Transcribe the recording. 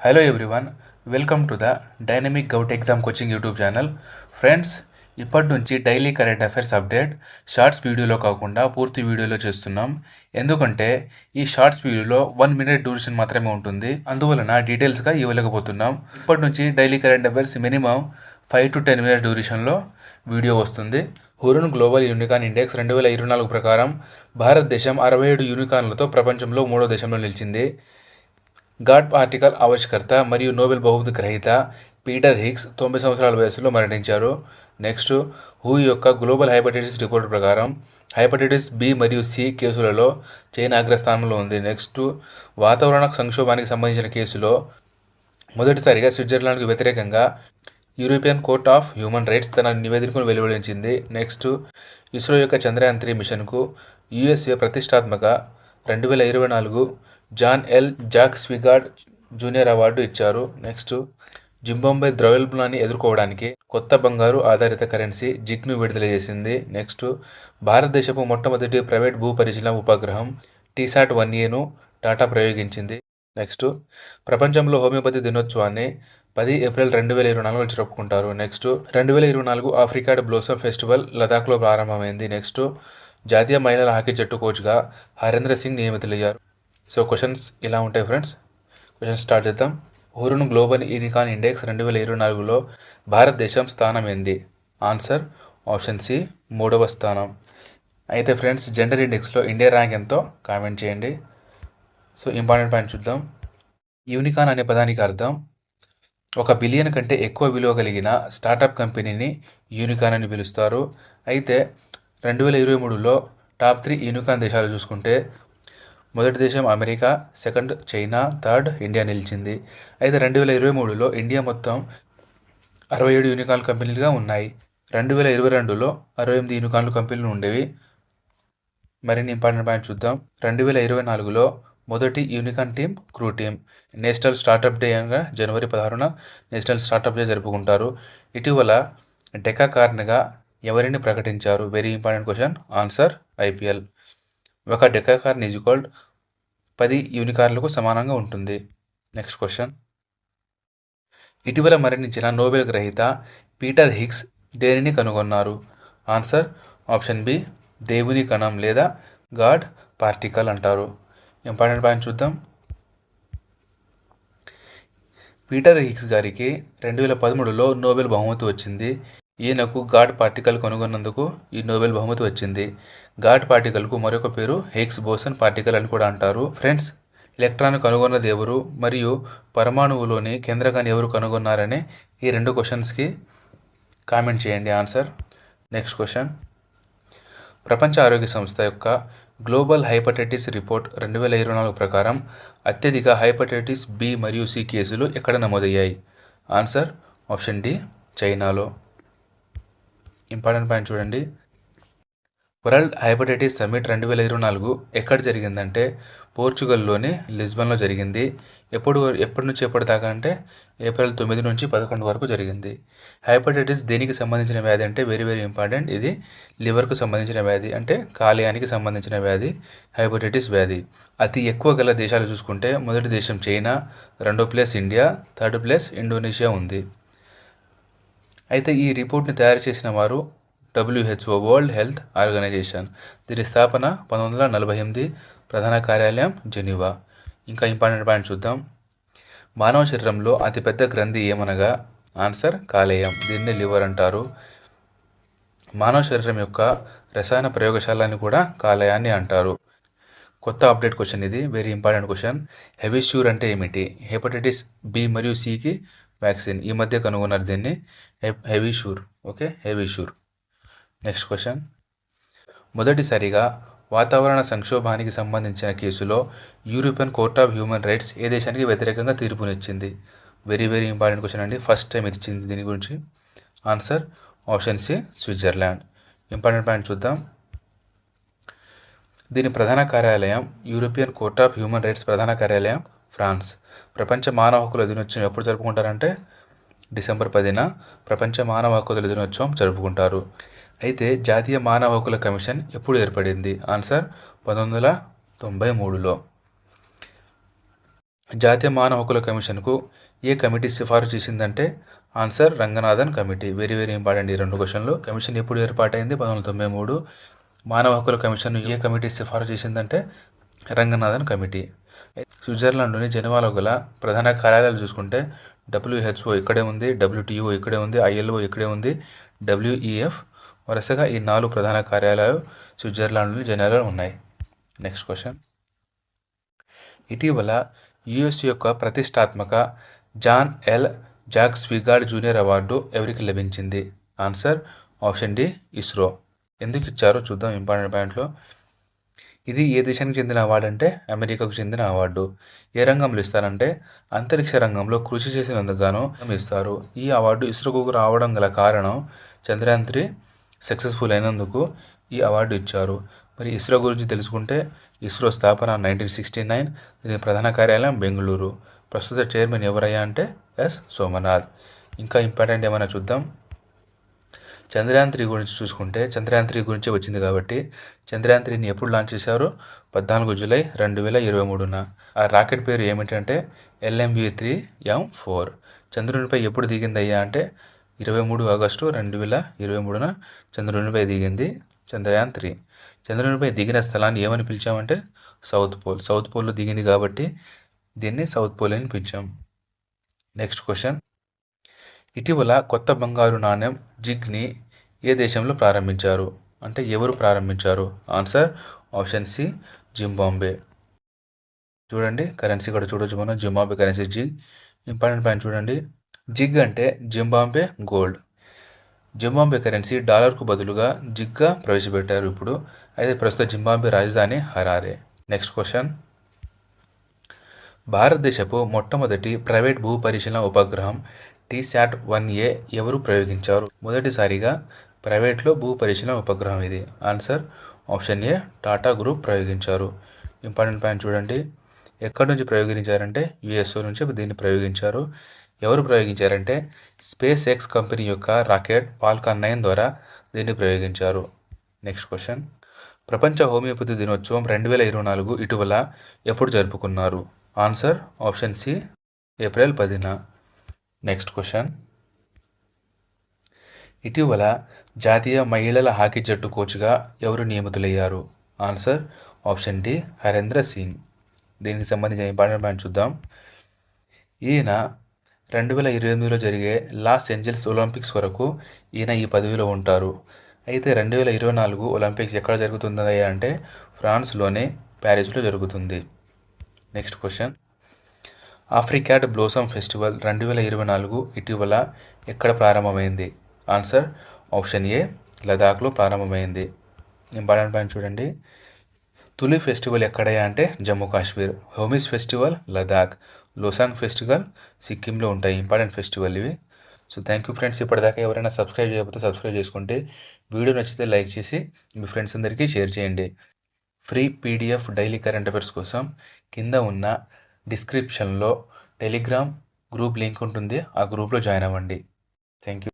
Hello everyone welcome to the dynamic govt exam coaching YouTube channel friends ఇప్పటి నుంచి daily current affairs update shorts వీడియోలో కాకుండా పూర్తి వీడియోలో చేస్తున్నాం. ఎందుకంటే ఈ షార్ట్స్ వీడియోలో వన్ మినిట్ డ్యూరేషన్ మాత్రమే ఉంటుంది. అందువలన డీటెయిల్స్గా ఇవ్వలేకపోతున్నాం. ఇప్పటి నుంచి daily current affairs minimum five to ten minutes డ్యూరేషన్లో video వస్తుంది. హురున్ గ్లోబల్ యూనికాన్ ఇండెక్స్ రెండు వేల ఇరవై నాలుగు ప్రకారం భారతదేశం అరవై ఏడు యూనికాన్లతో ప్రపంచంలో మూడో దేశంలో నిలిచింది. గాడ్ ఆర్టికల్ ఆవిష్కర్త మరియు నోబెల్ బహుమతి గ్రహీత పీటర్ హిగ్స్ తొంభై సంవత్సరాల వయసులో మరణించారు. నెక్స్ట్ హూ యొక్క గ్లోబల్ హైపటైటిస్ రిపోర్ట్ ప్రకారం హైపటైటిస్ బి మరియు సి కేసులలో చైనా అగ్రస్థానంలో ఉంది. నెక్స్ట్ వాతావరణ సంక్షోభానికి సంబంధించిన కేసులో మొదటిసారిగా స్విట్జర్లాండ్కు వ్యతిరేకంగా European court of human rights తన నివేదికను వెలువడించింది. నెక్స్ట్ ఇస్రో యొక్క చంద్రయాన్ త్రీ మిషన్కు యుఎస్ఏ ప్రతిష్టాత్మక రెండు వేల ఇరవై నాలుగు John L. Jack Swigert junior award ఇచ్చారు. నెక్స్ట్ జింబాంబే ద్రవ్యోల్బణాన్ని ఎదుర్కోవడానికి కొత్త బంగారు ఆధారిత కరెన్సీ జిగ్ను విడుదల చేసింది. నెక్స్ట్ భారతదేశపు మొట్టమొదటి ప్రైవేట్ భూ పరిశీలన ఉపగ్రహం టీసాట్ వన్ ఏను టాటా ప్రయోగించింది. నెక్స్ట్ ప్రపంచంలో హోమియోపతి దినోత్సవాన్ని పది ఏప్రిల్ రెండు వేల ఇరవై నాలుగులో జరుపుకుంటారు. నెక్స్ట్ రెండు వేల ఇరవై నాలుగు ఆఫ్రికా బ్లోసమ్ ఫెస్టివల్ లదాఖ్లో ప్రారంభమైంది. నెక్స్ట్ జాతీయ మహిళల హాకీ జట్టు కోచ్గా హరేంద్ర సింగ్ నియమితులయ్యారు. సో క్వశ్చన్స్ ఇలా ఉంటాయి ఫ్రెండ్స్ క్వశ్చన్ స్టార్ట్ చేద్దాం. హురున్ గ్లోబల్ యూనికాన్ ఇండెక్స్ రెండు వేల ఇరవై నాలుగులో భారతదేశం స్థానం ఏంది? ఆన్సర్ ఆప్షన్ సి మూడవ స్థానం. అయితే ఫ్రెండ్స్ జెండర్ ఇండెక్స్లో ఇండియా ర్యాంక్ ఎంతో? కామెంట్ చేయండి. సో ఇంపార్టెంట్ పాయింట్ చూద్దాం. యూనికాన్ అనే పదానికి అర్థం ఒక బిలియన్ కంటే ఎక్కువ విలువ కలిగిన స్టార్టప్ కంపెనీని యూనికాన్ అని పిలుస్తారు. అయితే రెండు వేల ఇరవై మూడులో టాప్ త్రీ యూనికాన్ దేశాలు చూసుకుంటే మొదటి దేశం America second China third India నిలిచింది. అయితే రెండు వేల ఇరవై మూడులో ఇండియా మొత్తం అరవై ఏడు యూనికాన్ కంపెనీలుగా ఉన్నాయి. రెండు వేల ఇరవై రెండులో అరవై ఎనిమిది యూనికాన్లు కంపెనీలు ఉండేవి. మరిన్ని ఇంపార్టెంట్ పాయింట్ చూద్దాం. రెండు వేల ఇరవై నాలుగులో మొదటి unicorn Krutrim national startup day అనగా జనవరి పదహారున నేషనల్ స్టార్టప్ డే జరుపుకుంటారు. ఇటీవల డెకా కార్న్గా ఎవరిని ప్రకటించారు? Very important question answer IPL ఒక డెకాకార్న్ ఈజ్ ఈక్వల్డ్ పది యూనికార్లకు సమానంగా ఉంటుంది. నెక్స్ట్ క్వశ్చన్ ఇటీవల మరణించిన నోబెల్ గ్రహీత పీటర్ హిగ్స్ దేనిని కనుగొన్నారు? ఆన్సర్ ఆప్షన్ బి దేవుని కణం లేదా గాడ్ పార్టికల్ అంటారు. ఇంపార్టెంట్ పాయింట్ చూద్దాం. పీటర్ హిగ్స్ గారికి రెండు వేల పదమూడులో నోబెల్ బహుమతి వచ్చింది. ఈయనకు గాడ్ పార్టికల్ కనుగొన్నందుకు ఈ నోబెల్ బహుమతి వచ్చింది. గాడ్ పార్టికల్కు మరొక పేరు హెగ్స్ బోసన్ పార్టికల్ అని కూడా అంటారు. ఫ్రెండ్స్ ఎలక్ట్రాన్ కనుగొన్నది ఎవరు మరియు పరమాణువులోని కేంద్రకాన్ని ఎవరు కనుగొన్నారనే ఈ రెండు క్వశ్చన్స్కి కామెంట్ చేయండి. Answer next question. ప్రపంచ ఆరోగ్య సంస్థ యొక్క గ్లోబల్ హైపటైటిస్ రిపోర్ట్ రెండు వేల ఇరవై నాలుగు ప్రకారం అత్యధిక హైపటైటిస్ బి మరియు సి కేసులు ఎక్కడ నమోదయ్యాయి? ఆన్సర్ ఆప్షన్ డి చైనాలో. ఇంపార్టెంట్ పాయింట్ చూడండి. వరల్డ్ హైపటైటిస్ సమ్మిట్ రెండు వేల ఇరవై నాలుగు ఎక్కడ జరిగిందంటే పోర్చుగల్లోని లిస్బన్లో జరిగింది. ఎప్పుడు ఎప్పటి నుంచి ఎప్పటిదాకా అంటే ఏప్రిల్ తొమ్మిది నుంచి పదకొండు వరకు జరిగింది. హైపటైటిస్ దేనికి సంబంధించిన వ్యాధి అంటే వెరీ వెరీ ఇంపార్టెంట్. ఇది లివర్కు సంబంధించిన వ్యాధి అంటే కాలేయానికి సంబంధించిన వ్యాధి హైపటైటిస్ వ్యాధి. అతి ఎక్కువ గల దేశాలు చూసుకుంటే మొదటి దేశం చైనా రెండో place India third place Indonesia ఉంది. అయితే ఈ రిపోర్ట్ని తయారు చేసిన వారు డబ్ల్యూహెచ్ఓ వరల్డ్ హెల్త్ ఆర్గనైజేషన్. దీని స్థాపన పంతొమ్మిది వందల నలభై ఎనిమిది ప్రధాన కార్యాలయం జెనీవా. ఇంకా ఇంపార్టెంట్ పాయింట్ చూద్దాం. మానవ శరీరంలో అతిపెద్ద గ్రంథి ఏమనగా? ఆన్సర్ కాలేయం. దీన్ని లివర్ అంటారు. మానవ శరీరం యొక్క రసాయన ప్రయోగశాల అని కూడా కాలేయాన్ని అంటారు. కొత్త అప్డేట్ క్వశ్చన్ ఇది. Very important question. హెవీ ష్యూర్ అంటే ఏమిటి? హెపటైటిస్ బి మరియు సికి వ్యాక్సిన్ ఈ మధ్య కనుగొన్నారు దీన్ని. Heavy sure okay heavy sure next question మొదటిసారిగా వాతావరణ సంక్షోభానికి సంబంధించిన కేసులో European court of human rights ఏ దేశానికి వ్యతిరేకంగా తీర్పునిచ్చింది వెరీ వెరీ ఇంపార్టెంట్ క్వశ్చన్ అండి. ఫస్ట్ టైం ఇచ్చింది దీని గురించి. Answer option C Switzerland important point చూద్దాం. దీని ప్రధాన కార్యాలయం European court of human rights ప్రధాన కార్యాలయం ఫ్రాన్స్ ప్రపంచ మానవ హక్కుల దినోత్సవం ఎప్పుడు జరుపుకుంటారంటే? డిసెంబర్ పదిన ప్రపంచ మానవ హక్కుల దినోత్సవం జరుపుకుంటారు. అయితే జాతీయ మానవ హక్కుల కమిషన్ ఎప్పుడు ఏర్పడింది? ఆన్సర్ పంతొమ్మిది వందల తొంభై మూడులో. జాతీయ మానవ హక్కుల కమిషన్కు ఏ కమిటీ సిఫారసు చేసిందంటే? Answer Ranganathan committee. Very very important ఈ రెండు క్వశ్చన్లు. కమిషన్ ఎప్పుడు ఏర్పాటైంది? పంతొమ్మిది వందల తొంభై మూడు. మానవ హక్కుల కమిషన్ ఏ కమిటీ సిఫారసు చేసిందంటే? రంగనాథన్ కమిటీ. స్విట్జర్లాండ్లోని జెనీవాలో గల ప్రధాన కార్యాలయాలు చూసుకుంటే డబ్ల్యూహెచ్ఓ ఇక్కడే ఉంది డబ్ల్యూటీఓ ఇక్కడే ఉంది ఐఎల్ఓ ఇక్కడే ఉంది డబ్ల్యూఈఎఫ్ వరుసగా ఈ నాలుగు ప్రధాన కార్యాలయాలు స్విట్జర్లాండ్లోని జెనీవాలో ఉన్నాయి. నెక్స్ట్ క్వశ్చన్ ఇటీవల యుఎస్ యొక్క ప్రతిష్టాత్మక John L. Jack Swigert junior award ఎవరికి లభించింది? Answer option D ISRO. ఎందుకు ఇచ్చారో చూద్దాం ఇంపార్టెంట్ పాయింట్లో. ఇది ఏ దేశానికి చెందిన అవార్డు అంటే అమెరికాకు చెందిన అవార్డు. ఏ రంగంలో ఇస్తారంటే అంతరిక్ష రంగంలో కృషి చేసినందుకు గాను ఇస్తారు. ఈ అవార్డు ఇస్రోకు రావడం గల కారణం చంద్రయాన్ త్రీ సక్సెస్ఫుల్ అయినందుకు ఈ అవార్డు ఇచ్చారు. మరి ఇస్రో గురించి తెలుసుకుంటే ఇస్రో స్థాపన నైన్టీన్ సిక్స్టీ నైన్ దీని ప్రధాన కార్యాలయం బెంగళూరు. ప్రస్తుత చైర్మన్ ఎవరయ్యా అంటే ఎస్ సోమనాథ్. ఇంకా ఇంపార్టెంట్ ఏమైనా చూద్దాం? చంద్రయాన్ త్రీ గురించి చూసుకుంటే చంద్రయాన్ త్రీ గురించి వచ్చింది కాబట్టి చంద్రయాన్ త్రీని ఎప్పుడు లాంచ్ చేశారు? పద్నాలుగు జూలై రెండు వేల ఇరవై మూడున. ఆ రాకెట్ పేరు ఏమిటంటే ఎల్ఎంబి త్రీ ఎం ఫోర్. చంద్రునిపై ఎప్పుడు దిగింది అయ్యా అంటే ఇరవై మూడు ఆగస్టు రెండు వేల ఇరవై మూడున చంద్రునిపై దిగింది చంద్రయాన్ త్రీ చంద్రునిపై దిగిన స్థలాన్ని ఏమని పిలిచామంటే సౌత్ పోల్. సౌత్ పోల్లో దిగింది కాబట్టి దీన్ని సౌత్ పోల్ అని పిలిచాం. Next question. ఇటీవల కొత్త బంగారు నాణ్యం జిగ్ని ఏ దేశంలో ప్రారంభించారు? అంటే ఎవరు ప్రారంభించారు? ఆన్సర్ ఆప్షన్ సి జింబాంబే చూడండి కరెన్సీ కూడా చూడొచ్చు మనం. Zimbabwe currency ZiG important point చూడండి. జిగ్ అంటే జింబాంబే గోల్డ్. జింబాంబే కరెన్సీ డాలర్కు బదులుగా జిగ్గా ప్రవేశపెట్టారు ఇప్పుడు. అయితే ప్రస్తుత జింబాంబే రాజధాని హరారే. Next question. భారతదేశపు మొట్టమొదటి ప్రైవేట్ భూ పరిశీలన ఉపగ్రహం టీశాట్ వన్ ఏ ఎవరు ప్రయోగించారు? మొదటిసారిగా ప్రైవేట్లో భూ పరిశీలన ఉపగ్రహం ఇది. Answer option A Tata group ప్రయోగించారు. ఇంపార్టెంట్ పాయింట్ చూడండి. ఎక్కడి నుంచి ప్రయోగించారంటే యుఎస్ఓ నుంచి దీన్ని ప్రయోగించారు. ఎవరు ప్రయోగించారంటే స్పేస్ ఎక్స్ కంపెనీ యొక్క రాకెట్ పాల్కాన్ నైన్ ద్వారా దీన్ని ప్రయోగించారు. Next question. ప్రపంచ హోమియోపతి దినోత్సవం రెండు వేల ఇరవై నాలుగు ఇటీవల ఎప్పుడు జరుపుకున్నారు? ఆన్సర్ ఆప్షన్ సి ఏప్రిల్ పదిన. నెక్స్ట్ క్వశ్చన్ ఇటీవల జాతీయ మహిళల హాకీ జట్టు కోచ్గా ఎవరు నియమితులయ్యారు? Answer option D Harendra Singh దీనికి సంబంధించిన ఇంపార్టెంట్ పాయింట్ చూద్దాం. ఈయన రెండు వేల ఇరవై ఎనిమిదిలో జరిగే లాస్ ఏంజల్స్ ఒలింపిక్స్ వరకు ఈయన ఈ పదవిలో ఉంటారు. అయితే రెండు వేల ఇరవై నాలుగు ఒలింపిక్స్ ఎక్కడ జరుగుతుంది అంటే ఫ్రాన్స్లోనే ప్యారిస్లో జరుగుతుంది. Next question apricot blossom festival రెండు వేల ఇరవై నాలుగు ఇటీవల ఎక్కడ ప్రారంభమైంది? ఆన్సర్ ఆప్షన్ ఏ లదాఖ్లో ప్రారంభమైంది. ఇంపార్టెంట్ పాయింట్ చూడండి. తులి ఫెస్టివల్ ఎక్కడయ్యా అంటే జమ్మూ కాశ్మీర్. హోమిస్ ఫెస్టివల్ లదాఖ్ లోసాంగ్ ఫెస్టివల్ సిక్కింలో ఉంటాయి. ఇంపార్టెంట్ ఫెస్టివల్ ఇవి. So thank you friends. ఇప్పటిదాకా ఎవరైనా సబ్స్క్రైబ్ చేయకపోతే సబ్స్క్రైబ్ చేసుకుంటే వీడియో నచ్చితే లైక్ చేసి మీ ఫ్రెండ్స్ అందరికీ షేర్ చేయండి. Free PDF daily current affairs కోసం కింద ఉన్న డిస్క్రిప్షన్లో టెలిగ్రామ్ గ్రూప్ లింక్ ఉంటుంది. ఆ గ్రూప్లో జాయిన్ అవ్వండి. Thank you.